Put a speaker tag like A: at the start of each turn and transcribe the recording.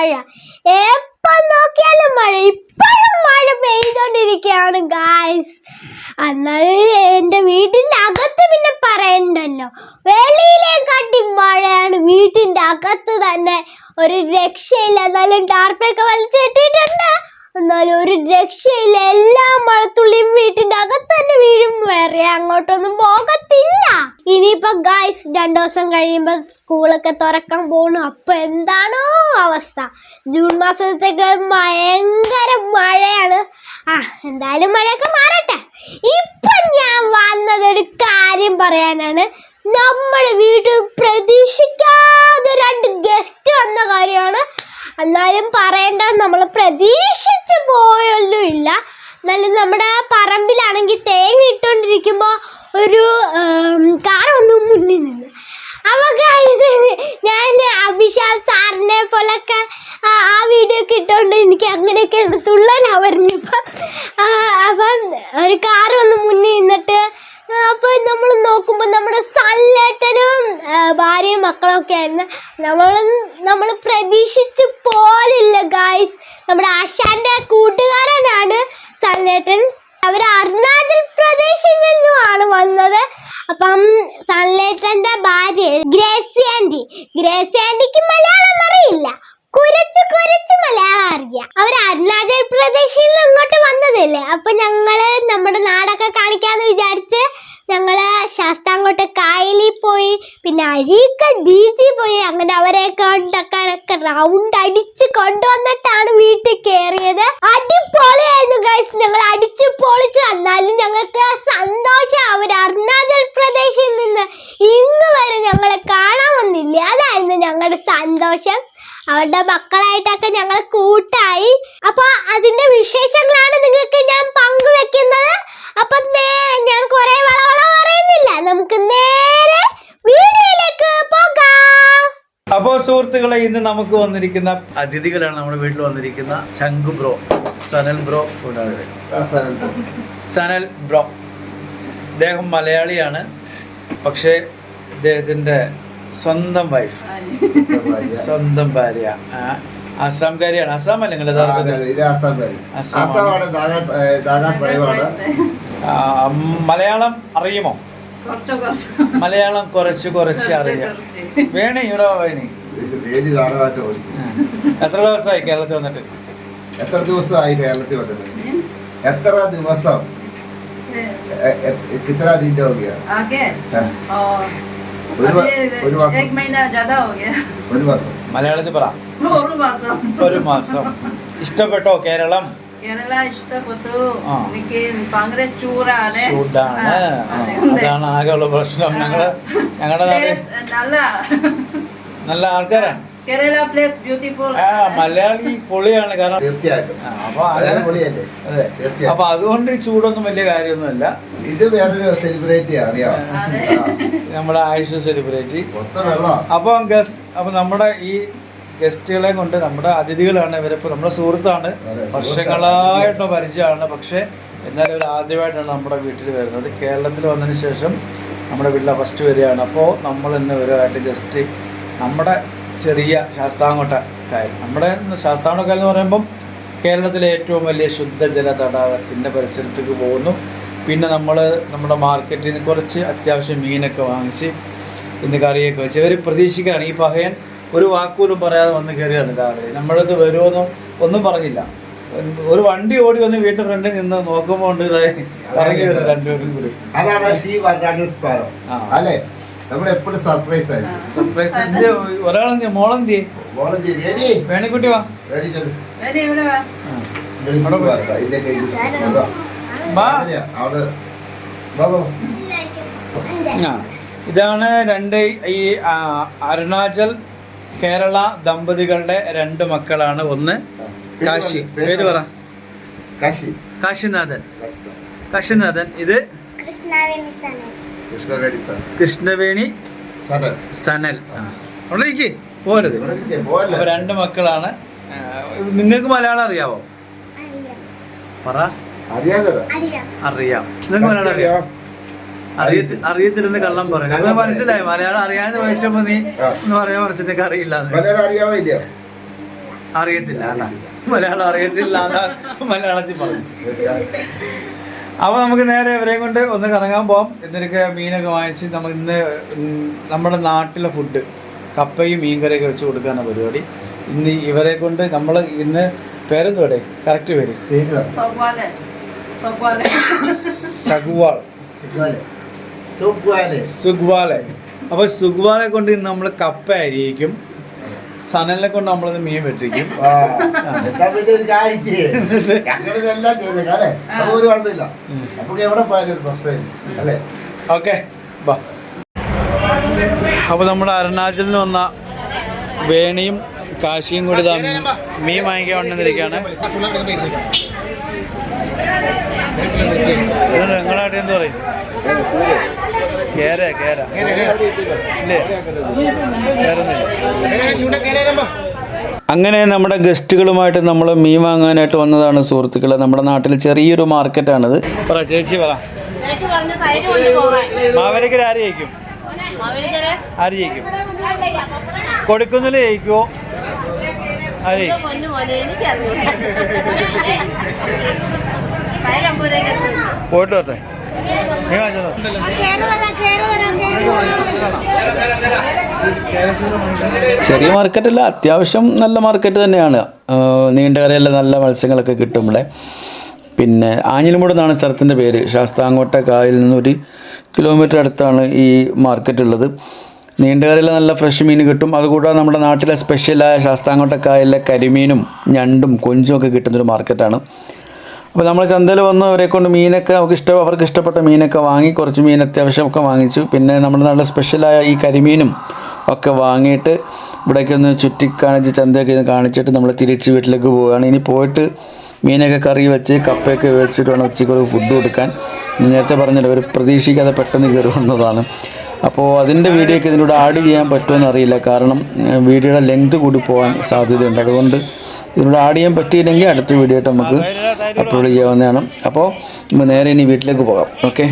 A: മഴ. എപ്പം നോക്കിയാലും മഴ. ഇപ്പോഴും മഴ പെയ്തോണ്ടിരിക്കുകയാണ് ഗായ്സ് എന്നാലും എന്റെ വീട്ടിന്റെ അകത്ത് പിന്നെ പറയണ്ടല്ലോ. വെളിയിലേക്കാട്ടി കാട്ടി മഴയാണ് വീട്ടിന്റെ അകത്ത് തന്നെ ഒരു രക്ഷയില്ല. എന്നാലും ടാർപ്പൊക്കെ വലിച്ചെട്ടിയിട്ടുണ്ട്. എന്നാലും ഒരു രക്ഷയില്ല. എല്ലാ മഴത്തുള്ളിയും വീട്ടിന്റെ അകത്തന്നെ വീഴും. വേറെ അങ്ങോട്ടൊന്നും പോകത്തില്ല. ഇനിയിപ്പോ ഗായ്സ് രണ്ടു ദിവസം കഴിയുമ്പോ സ്കൂളൊക്കെ തുറക്കാൻ പോണു. അപ്പൊ എന്താണോ അവസ്ഥ. ജൂൺ മാസത്തേക്ക് ഭയങ്കര മഴയാണ്. ആ എന്തായാലും മഴയൊക്കെ മാറട്ടെ. ഇപ്പൊ ഞാൻ വന്നത് ഒരു കാര്യം പറയാനാണ്. നമ്മുടെ വീട്ടിൽ പ്രതീക്ഷിക്കാതെ എന്നാലും പറയണ്ട നമ്മൾ പ്രതീക്ഷിച്ചു പോയൊന്നും ഇല്ല എന്നാലും നമ്മുടെ പറമ്പിലാണെങ്കിൽ തേങ്ങ ഇട്ടുകൊണ്ടിരിക്കുമ്പോൾ ഒരു കാർ ഒന്ന് മുന്നിൽ നിന്ന്. അവക്ക് ഞാൻ അഭിഷാൽ സാറിനെ പോലൊക്കെ ആ വീഡിയോ ഒക്കെ ഇട്ടുകൊണ്ട് എനിക്ക് അങ്ങനെയൊക്കെയാണ് തുള്ളലാ പറഞ്ഞപ്പോൾ അപ്പം ഒരു കാർ ഒന്ന് മുന്നിൽ നിന്നിട്ട് അപ്പൊ നമ്മൾ നോക്കുമ്പോൾ നമ്മുടെ സല്ലേട്ടനും മക്കളൊക്കെ ആയിരുന്നു. നമ്മൾ നമ്മൾ പ്രതീക്ഷിച്ച് പോലില്ല ഗായ്സ് നമ്മുടെ ആശാന്റെ കൂട്ടുകാരനാണ് സല്ലേട്ടൻ അവർ അരുണാചൽ പ്രദേശിൽ നിന്നുമാണ് വന്നത് അപ്പം സൺലേറ്റന്റെ ഭാര്യ ഗ്രേസി ആന്റി ഗ്രേസി ആന്റിക്ക് മലയാളം അറിയില്ല കുരച്ച് കുരച്ച് മലയാളം അറിയാം അവർ അരുണാചൽ പ്രദേശിൽ നിന്ന് ഇങ്ങോട്ട് വന്നതല്ലേ അപ്പൊ ഞങ്ങൾ നമ്മുടെ നാടൊക്കെ കാണിക്കാന്ന് വിചാരിച്ച് ഞങ്ങൾ ശാസ്താംകോട്ട് കായലിൽ പോയി. പിന്നെ അഴീക്കൽ ബീച്ചിൽ പോയി. അങ്ങനെ അവരെ കൊണ്ടൊക്കെ റൗണ്ട് അടിച്ച് കൊണ്ടുവന്നിട്ടാണ് വീട്ടിൽ കയറിയത് അടിപൊളിയായിരുന്നു ഗൈസ് ഞങ്ങൾ അടിച്ച് പൊളിച്ച്. എന്നാലും ഞങ്ങൾക്ക് സന്തോഷം. അവർ അരുണാചൽ പ്രദേശിൽ നിന്ന് ഇന്ന് വരെ ഞങ്ങളെ കാണാൻ വന്നില്ല. അതായിരുന്നു ഞങ്ങളുടെ സന്തോഷം. അവരുടെ മക്കളായിട്ടൊക്കെ ഞങ്ങൾ കൂട്ടായി. അപ്പൊ അതിന്റെ വിശേഷങ്ങളാണ് നിങ്ങൾക്ക് ഞാൻ പങ്കുവെക്കുന്നത്. അപ്പൊ നേ- ഞാൻ കുറെ വളവള പറയുന്നില്ല നമുക്ക് നേരെ വീഡിയോയിലേക്ക് പോകാം
B: അപ്പോൾ സുഹൃത്തുക്കളെ ഇന്ന് നമുക്ക് വന്നിരിക്കുന്ന അതിഥികളാണ് നമ്മുടെ വീട്ടിൽ വന്നിരിക്കുന്ന ചങ്കു ബ്രോ സനൽ ബ്രോ കൂടാതെ. സനൽ ബ്രോ. അദ്ദേഹം മലയാളിയാണ്. പക്ഷേ അദ്ദേഹത്തിന്റെ സ്വന്തം വൈഫ് സ്വന്തം ഭാര്യ. അസാംകാരിയാണ് അസാം അല്ലെങ്കിൽ അല്ലേ മലയാളം അറിയുമോ?
C: കുറച്ചോ കുറച്ചോ.
B: മലയാളം കുറച്ച് കുറച്ച് അറിയാം. വേണേ ഇവിടെ വേണി.
D: വേദി നാടകമായിട്ട് ഓടിക്കും
B: ആ. എത്ര ദിവസമായി കേരളത്തിൽ വന്നിട്ട്
D: എത്ര ദിവസമായി കേരളത്തിൽ വന്നത്
C: Means,
D: എത്ര ദിവസം
C: eh,
D: എ- എ- കിത്ര दिन हो गया
C: आगे
D: हाँ,
C: और
D: ഒരു വ-
C: अभी
D: ഒരു മാസം.
C: एक महीना ज्यादा हो गया
D: ഒരു മാസം
B: മലയാളത്തിൽ പറ
C: ഒരു മാസം
B: ഒരു മാസം ഇഷ്ടപ്പെട്ടോ കേരളം
C: കേരള ഇഷ്ടപ്പെട്ടു
B: ആ.
C: എനിക്ക് ഭയങ്കര ചൂടാണ്
B: ചൂടാണ്
C: ആ,
B: ആ,
C: അതുകൊണ്ട്.
B: അതാണ് ആകെയുള്ള പ്രശ്നം ഞങ്ങള് ഞങ്ങളുടെ നാട്ടിൽ
C: Place നല്ല
B: നല്ല ആൾക്കാരാണ്.
C: കേരള പ്ലേസ് ബ്യൂട്ടിഫുൾ
B: ആ മലയാളി പൊളിയാണ് കാരണം
D: തീർച്ചയായിട്ടും.
B: അപ്പൊ
D: അതാണ്
B: അങ്ങനെ
D: പൊളിയല്ലേ?
B: അതെ.
D: തീർച്ചയായും.
B: അപ്പൊ അതുകൊണ്ട് ഈ ചൂടൊന്നും വലിയ കാര്യമൊന്നുമല്ല.
D: ഇത് വേറൊരു സെലിബ്രിറ്റി അറിയാം
B: നമ്മുടെ ആയുഷ് സെലിബ്രിറ്റി അപ്പൊ ഗസ്റ്റ് അപ്പൊ നമ്മുടെ ഈ ഗസ്റ്റുകളെ കൊണ്ട് നമ്മുടെ അതിഥികളാണ് ഇവരിപ്പോ നമ്മുടെ സുഹൃത്താണ്. വർഷങ്ങളായിട്ടുള്ള പരിചയമാണ്. പക്ഷേ എന്നാലും ഇവർ ആദ്യമായിട്ടാണ് നമ്മുടെ വീട്ടിൽ വരുന്നത്. കേരളത്തിൽ വന്നതിന് ശേഷം നമ്മുടെ വീട്ടിലെ ഫസ്റ്റ് വരികയാണ്. അപ്പോൾ നമ്മൾ ഇന്ന് ഇവരുമായിട്ട് ജസ്റ്റ് നമ്മുടെ ചെറിയ ശാസ്താംകോട്ട കായൽ. നമ്മുടെ ശാസ്താംകോട്ട കായൽ എന്ന് പറയുമ്പം കേരളത്തിലെ ഏറ്റവും വലിയ ശുദ്ധജല തടാകത്തിന്റെ പരിസരത്തേക്ക് പോകുന്നു. പിന്നെ നമ്മൾ നമ്മുടെ മാർക്കറ്റിൽ നിന്ന് കുറച്ച് അത്യാവശ്യം മീനൊക്കെ വാങ്ങിച്ച് ഇന്ന് കറിയൊക്കെ വെച്ച്. ഇവർ പ്രതീക്ഷിക്കുകയാണ് ഈ പഹയൻ ഒരു വാക്കുപോലും പറയാതെ വന്ന് കയറിയാണ് രാവിലെ. നമ്മളത് വരുമെന്നും ഒന്നും പറഞ്ഞില്ല. ഒരു വണ്ടി ഓടി വന്ന് വീട്ടിൽ ഫ്രണ്ടിൽ നിന്ന് നോക്കുമ്പോൾ ഉണ്ട് ഇതായി. ഇറങ്ങി വരുന്നത് രണ്ടുപേരും കൂടി.
D: അതാണ്
B: ആ.
D: അല്ലേ? നമ്മുടെ എപ്പോഴും സർപ്രൈസ് ആയിരുന്നു
B: സർപ്രൈസ് എന്ത് വേണിക്കുട്ടി വാ.
D: ചെല്ലു.
B: ഇതാണ് രണ്ട് ഈ അരുണാചൽ കേരള ദമ്പതികളുടെ രണ്ട് മക്കളാണ്. ഒന്ന് കാശി. പേര് പറ.
D: കാശി.
B: കാശിനാഥൻ. കാശിനാഥൻ. ഇത്?
A: കൃഷ്ണ
D: കൃഷ്ണവേണി സാർ.
B: കൃഷ്ണവേണി
D: സാറ്
B: സനൽ. അവിടെ പോരുത്. രണ്ട് മക്കളാണ്. നിങ്ങൾക്ക് മലയാളം അറിയാവോ?
A: അറിയാം
B: പറ.
A: അറിയാം.
B: അറിയാം. നിങ്ങൾക്ക് മലയാളം അറിയാം? അറിയത്തി അറിയത്തില്ലെന്ന് കള്ളം പറയും അങ്ങനെ മനസ്സിലായി. മലയാളം അറിയാന്ന് ചോദിച്ചപ്പോ നീ എന്ന്. പറയാൻ കുറച്ചിട്ടൊക്കെ അറിയില്ല അറിയത്തില്ല. അല്ല മലയാളം അറിയത്തില്ല എന്നാ മലയാളത്തിൽ പറഞ്ഞു. അപ്പോൾ നമുക്ക് നേരെ ഇവരെയും കൊണ്ട് ഒന്ന് കറങ്ങാൻ പോകാം എന്നിട്ടൊക്കെ മീനൊക്കെ വാങ്ങിച്ച് നമ്മൾ ഇന്ന് നമ്മുടെ നാട്ടിലെ ഫുഡ് കപ്പയും മീൻകറിയൊക്കെ വെച്ച് കൊടുക്കാനാണ് പരിപാടി. ഇന്ന് ഇവരെ കൊണ്ട് നമ്മൾ ഇന്ന് പേരെന്തോടെ കറക്റ്റ് പേര്. സഗുവാൾ.
D: സുഗ്വാലെ. സുഗ്വാലെ.
B: സുഗ്വാലെ അപ്പോൾ സുഗ്വാലെ കൊണ്ട് ഇന്ന് നമ്മൾ കപ്പ അരിയിക്കും. സനലിനെ കൊണ്ട് നമ്മളത് മീൻ വെട്ടിക്കും.
D: ഓക്കെ എന്താ പിന്നെ ഒരു കാര്യം ചെയ്യ്. ഞങ്ങളിതെല്ലാം ചെയ്തേക്കാം അല്ലേ? അപ്പൊ ഒരു കുഴപ്പമില്ല. നമുക്ക് എവിടെ പോയാലും ഒരു പ്രശ്നമില്ല അല്ലേ?
B: ഓക്കെ ബാ. അപ്പോൾ നമ്മുടെ അരുണാചലിൽ നിന്ന് വന്ന വേണിയും കാശിയും കൂടി തന്നെ മീൻ വാങ്ങിക്കാൻ വന്നിരിക്കുകയാണ്. നിങ്ങളായിട്ട് എന്ത് പറയും? കേര കേര ഇല്ലേ? കേരൊന്നുമില്ല അങ്ങനെ നമ്മുടെ ഗസ്റ്റുകളുമായിട്ട് നമ്മൾ മീൻ വാങ്ങാനായിട്ട് വന്നതാണ് സുഹൃത്തുക്കളെ. നമ്മുടെ നാട്ടിൽ ചെറിയൊരു മാർക്കറ്റാണിത്. പറ ചേച്ചി പറ.
E: ചേച്ചി പറഞ്ഞു തൈര് കൊണ്ടുപോകാൻ.
B: മാവേലിക്കര ആര് ജയിക്കും? ആര് ജയിക്കും? കൊടുക്കുന്നില്ല ജയിക്കുമോ ആര് പോയിട്ട് വരട്ടെ. ചെറിയ മാർക്കറ്റല്ല അത്യാവശ്യം നല്ല മാർക്കറ്റ് തന്നെയാണ്. നീണ്ടകരയിലെ നല്ല മത്സ്യങ്ങളൊക്കെ കിട്ടും ഇവിടെ. പിന്നെ ആഞ്ഞിലിമൂട് എന്നാണ് സ്ഥലത്തിന്റെ പേര്. ശാസ്താങ്കോട്ട കായലിൽ നിന്നൊരു കിലോമീറ്റർ അടുത്താണ് ഈ മാർക്കറ്റ് ഉള്ളത്. നീണ്ടകരയിലെ നല്ല ഫ്രഷ് മീൻ കിട്ടും. അതുകൂടാതെ നമ്മുടെ നാട്ടിലെ സ്പെഷ്യലായ ശാസ്താംകോട്ട കായലിലെ കരിമീനും ഞണ്ടും കൊഞ്ചും ഒക്കെ കിട്ടുന്നൊരു മാർക്കറ്റാണ് അപ്പോൾ നമ്മൾ ചന്തയിൽ വന്ന് അവരെ കൊണ്ട് മീനൊക്കെ അവർക്ക് ഇഷ്ടം അവർക്ക് ഇഷ്ടപ്പെട്ട മീനൊക്കെ വാങ്ങി കുറച്ച് മീൻ അത്യാവശ്യമൊക്കെ വാങ്ങിച്ചു. പിന്നെ നമ്മൾ നല്ല സ്പെഷ്യലായ ഈ കരിമീനും ഒക്കെ വാങ്ങിയിട്ട് ഇവിടേക്ക് ഒന്ന് ചുറ്റി കാണിച്ച് ചന്തയൊക്കെ ഒന്ന് കാണിച്ചിട്ട് നമ്മൾ തിരിച്ച് വീട്ടിലേക്ക് പോവുകയാണ്. ഇനി പോയിട്ട് മീനൊക്കെ കറി വെച്ച് കപ്പയൊക്കെ വെച്ചിട്ട് വേണം ഉച്ചയ്ക്ക് ഒരു ഫുഡ് കൊടുക്കാൻ നേരത്തെ പറഞ്ഞല്ലോ ഒരു പ്രതീക്ഷിക്കാതെ പെട്ടെന്ന് കയറി വന്നതാണ്. അപ്പോൾ അതിന്റെ വീഡിയോ ഇതിലൂടെ ആഡ് ചെയ്യാൻ പറ്റുമെന്ന് അറിയില്ല. കാരണം വീഡിയോയുടെ ലെങ്ത് കൂടി പോകാൻ സാധ്യതയുണ്ട്. അതുകൊണ്ട് ഇതിലൂടെ ആഡ് ചെയ്യാൻ പറ്റിയില്ലെങ്കിൽ അടുത്ത വീഡിയോ ആയിട്ട് നമുക്ക് അപ്ലോഡ് ചെയ്യാവുന്നതാണ്. അപ്പോൾ നേരെ ഇനി വീട്ടിലേക്ക് പോകാം. ഓക്കെ